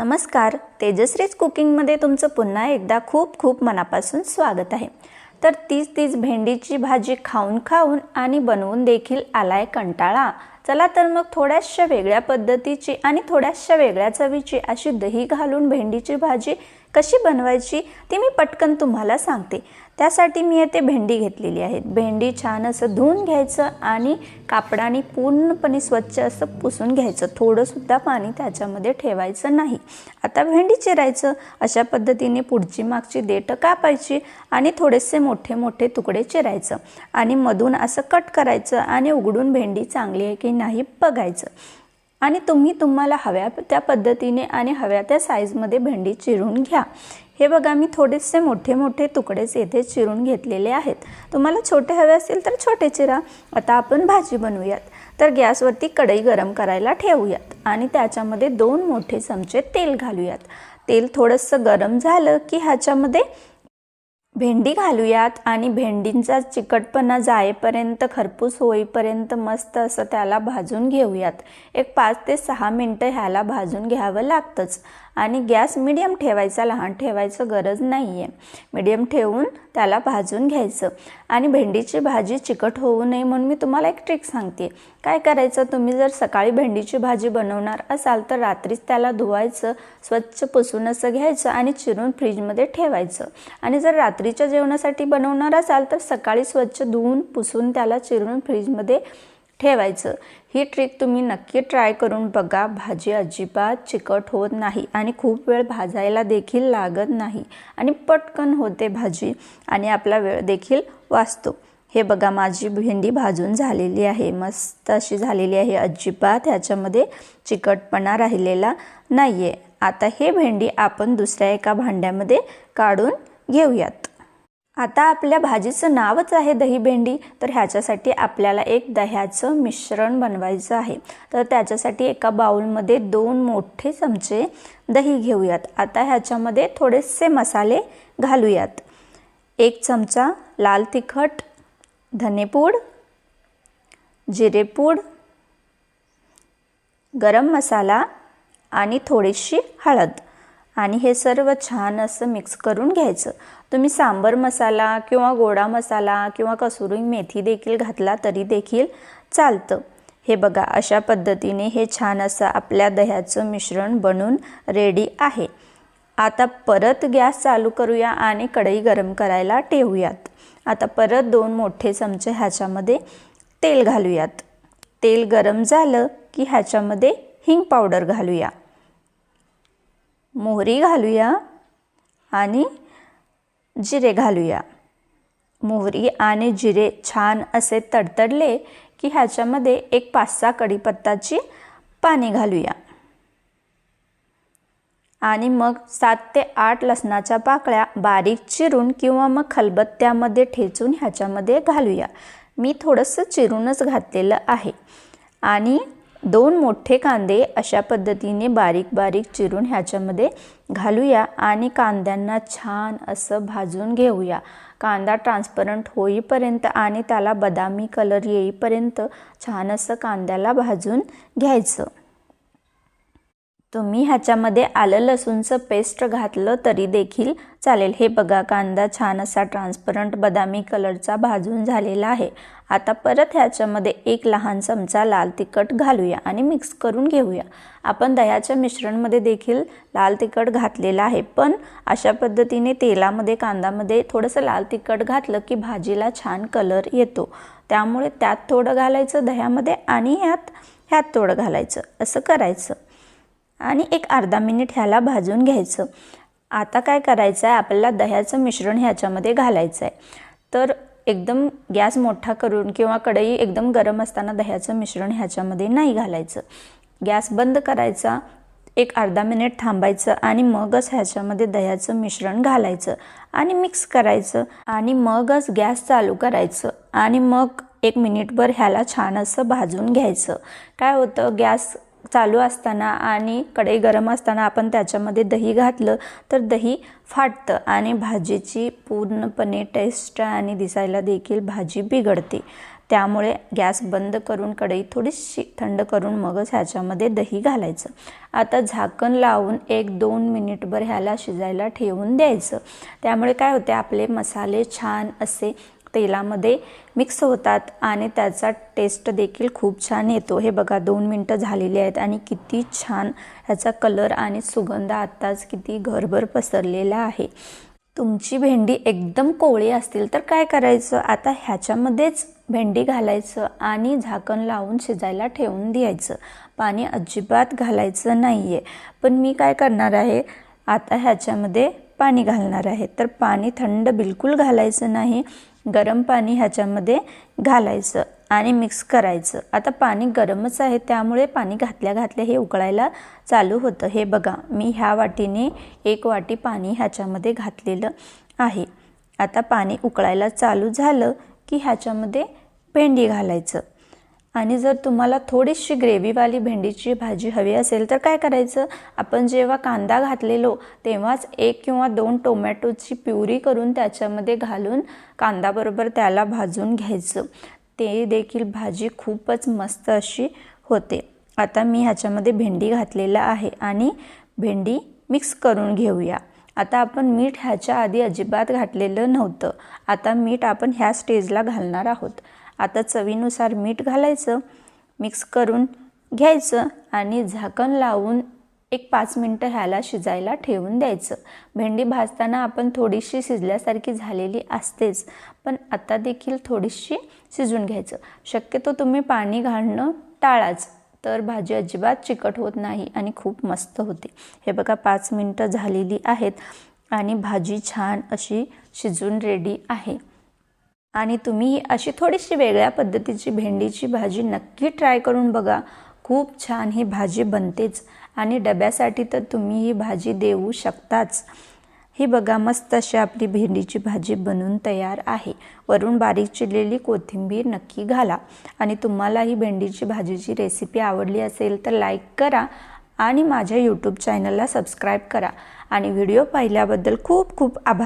नमस्कार. तेजश्रीज कुकिंगमध्ये तुमचं पुन्हा एकदा खूप खूप मनापासून स्वागत आहे. तर तीच तीच भेंडीची भाजी खाऊन खाऊन आणि बनवून देखील आलाय कंटाळा. चला तर मग थोड्याशा वेगळ्या पद्धतीची आणि थोड्याशा वेगळ्या चवीची अशी दही घालून भेंडीची भाजी कशी बनवायची ती मी पटकन तुम्हाला सांगते. त्यासाठी मी येथे भेंडी घेतलेली आहे. भेंडी छान असं धुवून घ्यायचं आणि कापडाने पूर्णपणे स्वच्छ असं पुसून घ्यायचं. थोडंसुद्धा पाणी त्याच्यामध्ये ठेवायचं नाही. आता भेंडी चिरायचं. अशा पद्धतीने पुढची मागची देठ कापायची आणि थोडेसे मोठे मोठे तुकडे चिरायचं. आणि मधून असं कट करायचं आणि उघडून भेंडी चांगली आहे की नाही बघायचं. आणि तुम्ही तुम्हाला हव्या त्या पद्धतीने आणि हव्या त्या साईजमध्ये भेंडी चिरून घ्या. हे बघा मी थोडेसे मोठे मोठे तुकडेच येथे चिरून घेतलेले आहेत. तुम्हाला छोटे हवे असतील तर छोटे चिरा. आता आपण भाजी बनवूयात. तर गॅसवरती कढई गरम करायला ठेवूयात आणि त्याच्यामध्ये दोन मोठे चमचे तेल घालूयात. तेल थोडंसं गरम झालं की ह्याच्यामध्ये भेंडी घालूयात आणि भेंडींचा चिकटपणा जाईपर्यंत खरपूस होईपर्यंत मस्त असं त्याला भाजून घेऊयात. एक पाच ते सहा मिनटं ह्याला भाजून घ्यावं लागतंच. आणि गॅस मिडियम ठेवायचा लहान ठेवायचं गरज नाही आहे मिडियम ठेवून त्याला भाजून घ्यायचं. आणि भेंडीची भाजी चिकट होऊ नये म्हणून मी तुम्हाला एक ट्रिक सांगते. काय करायचं? तुम्ही जर सकाळी भेंडीची भाजी बनवणार असाल तर रात्रीच त्याला धुवायचं स्वच्छ पुसून असं घ्यायचं आणि चिरून फ्रीजमध्ये ठेवायचं. आणि जर रात्रीच्या जेवणासाठी बनवणार असाल तर सकाळी स्वच्छ धुवून पुसून त्याला चिरून फ्रीजमध्ये ठेवायचं. ही ट्रिक तुम्ही नक्की ट्राय करून बघा. भाजी अजिबात चिकट होत नाही आणि खूप वेळ भाजायला देखील लागत नाही आणि पटकन होते भाजी आणि आपला वेळ देखील वाचतो. हे बघा माझी भेंडी भाजून झालेली आहे. मस्त अशी झालेली आहे. अजिबात ह्याच्यामध्ये चिकटपणा राहिलेला नाही आहे आता हे भेंडी आपण दुसऱ्या एका भांड्यामध्ये काढून घेऊयात. आता आपल्या भाजीचं नावच आहे दही भेंडी. तर ह्याच्यासाठी आपल्याला एक दह्याचं मिश्रण बनवायचं आहे. तर त्याच्यासाठी एका बाउलमध्ये दोन मोठे चमचे दही घेऊयात. आता ह्याच्यामध्ये थोडेसे मसाले घालूयात. एक चमचा लाल तिखट धनेपूड जिरेपूड गरम मसाला आणि थोडीशी हळद. आणि हे सर्व छान असं मिक्स करून घ्यायचं. तुम्ही सांबर मसाला किंवा गोडा मसाला किंवा कसुरी मेथी देखील घातला तरी देखील चालतं. हे बघा अशा पद्धतीने हे छान असं आपल्या दह्याचं मिश्रण बनून रेडी आहे. आता परत गॅस चालू करूया आणि कढई गरम करायला ठेवूयात. आता परत दोन मोठे चमचे ह्याच्यामध्ये तेल घालूयात. तेल गरम झालं की ह्याच्यामध्ये हिंग पावडर घालूया. मोहरी घालूया आणि जिरे घालूया. मोहरी आणि जिरे छान असे तडतडले की ह्याच्यामध्ये एक पाच सहा कढीपत्ताची पाणी घालूया. आणि मग सात ते आठ लसणाच्या पाकळ्या बारीक चिरून किंवा मग खलबत्त्यामध्ये ठेचून ह्याच्यामध्ये घालूया. मी थोडंसं चिरूनच घातलेलं आहे. आणि दोन मोठे कांदे अशा पद्धतीने बारीक बारीक चिरून ह्याच्यामध्ये घालूया आणि कांद्यांना छान असं भाजून घेऊया. कांदा ट्रान्सपरंट होईपर्यंत आणि त्याला बदामी कलर येईपर्यंत छान असं कांद्याला भाजून घ्यायचं. तुम्ही ह्याच्यामध्ये आलं लसूणचं पेस्ट घातलं तरी देखील चालेल. हे बघा कांदा छान असा ट्रान्सपरंट बदामी कलरचा भाजून झालेला आहे. आता परत ह्याच्यामध्ये एक लहान चमचा लाल तिखट घालूया आणि मिक्स करून घेऊया. आपण दह्याच्या मिश्रणमध्ये देखील लाल तिखट घातलेलं आहे पण अशा पद्धतीने तेलामध्ये कांदामध्ये थोडंसं लाल तिखट घातलं की भाजीला छान कलर येतो. त्यामुळे त्यात थोडं घालायचं दह्यामध्ये आणि ह्यात ह्यात थोडं घालायचं. असं करायचं. आणि एक अर्धा मिनिट ह्याला भाजून घ्यायचं. आता काय करायचं आहे आपल्याला दह्याचं मिश्रण ह्याच्यामध्ये घालायचं आहे तर एकदम गॅस मोठा करून किंवा कढई एकदम गरम असताना दह्याचं मिश्रण ह्याच्यामध्ये नाही घालायचं. गॅस बंद करायचा. एक अर्धा मिनिट थांबायचं आणि मगच ह्याच्यामध्ये दह्याचं मिश्रण घालायचं आणि मिक्स करायचं आणि मगच गॅस चालू करायचं आणि मग एक मिनिटभर ह्याला छान असं भाजून घ्यायचं. काय होतं? गॅस चालू असताना आणि कढई गरम असताना आपण त्याच्यामध्ये दही घातलं तर दही फाटतं आणि भाजीची पूर्णपणे टेस्ट आणि दिसायला देखील भाजी बिघडते. त्यामुळे गॅस बंद करून कढई थोडीशी थंड करून मगच ह्याच्यामध्ये दही घालायचं. आता झाकण लावून एक दोन मिनिटभर ह्याला शिजायला ठेवून द्यायचं. त्यामुळे काय होते आपले मसाले छान असे तेलामध्ये मिक्स होतात आणि त्याचा टेस्ट देखील खूप छान येतो. हे बघा दोन मिनटं झालेली आहेत आणि किती छान ह्याचा कलर आणि सुगंध आत्ताच किती घरभर पसरलेला आहे. तुमची भेंडी एकदम कोवळी असतील तर काय करायचं? आता ह्याच्यामध्येच भेंडी घालायचं आणि झाकण लावून शिजायला ठेवून द्यायचं. पाणी अजिबात घालायचं नाही आहे पण मी काय करणार आहे? आता ह्याच्यामध्ये पाणी घालणार आहे. तर पाणी थंड बिलकुल घालायचं नाही. गरम पाणी ह्याच्यामध्ये घालायचं आणि मिक्स करायचं. आता पाणी गरमच आहे त्यामुळे पाणी घातल्या घातल्या हे उकळायला चालू होतं. हे बघा मी ह्या वाटीने एक वाटी पाणी ह्याच्यामध्ये घातलेलं आहे. आता पाणी उकळायला चालू झालं की ह्याच्यामध्ये भेंडी घालायचं. आणि जर तुम्हाला थोडीशी ग्रेव्हीवाली भेंडीची भाजी हवी असेल तर काय करायचं? आपण जेव्हा कांदा घातलेलो तेव्हाच एक किंवा दोन टोमॅटोची प्युरी करून त्याच्यामध्ये घालून कांदाबरोबर त्याला भाजून घ्यायचं. ते देखील भाजी खूपच मस्त अशी होते. आता मी ह्याच्यामध्ये भेंडी घातलेला आहे आणि भेंडी मिक्स करून घेऊया. आता आपण मीठ ह्याच्या आधी अजिबात घातलेलं नव्हतं. आता मीठ आपण ह्या स्टेजला घालणार आहोत. आता चवीनुसार मीठ घालायचं मिक्स करून घ्यायचं आणि झाकण लावून एक पाच मिनटं ह्याला शिजायला ठेवून द्यायचं. भेंडी भाजताना आपण थोडीशी शिजल्यासारखी झालेली असतेच पण आता देखील थोडीशी शिजून घ्यायचं. शक्यतो तुम्ही पाणी घालणं टाळाच तर भाजी अजिबात चिकट होत नाही आणि खूप मस्त होते. हे बघा पाच मिनटं झालेली आहेत आणि भाजी छान अशी शिजून रेडी आहे. आणि तुम्ही अशी थोडीशी वेगळ्या पद्धतीची भेंडीची भाजी नक्की ट्राय करून बघा. खूप छान ही भाजी बनतेच आणि डब्यासाठी तर तुम्ही ही भाजी देऊ शकताच. ही बघा मस्त अशी आपली भेंडीची भाजी बनून तयार आहे. वरून बारीक चिरलेली कोथिंबीर नक्की घाला. आणि तुम्हाला ही भेंडीची भाजीची रेसिपी आवडली असेल तर लाईक करा आणि माझ्या यूट्यूब चॅनलला सबस्क्राईब करा. आणि व्हिडिओ पाहिल्याबद्दल खूप खूप आभार.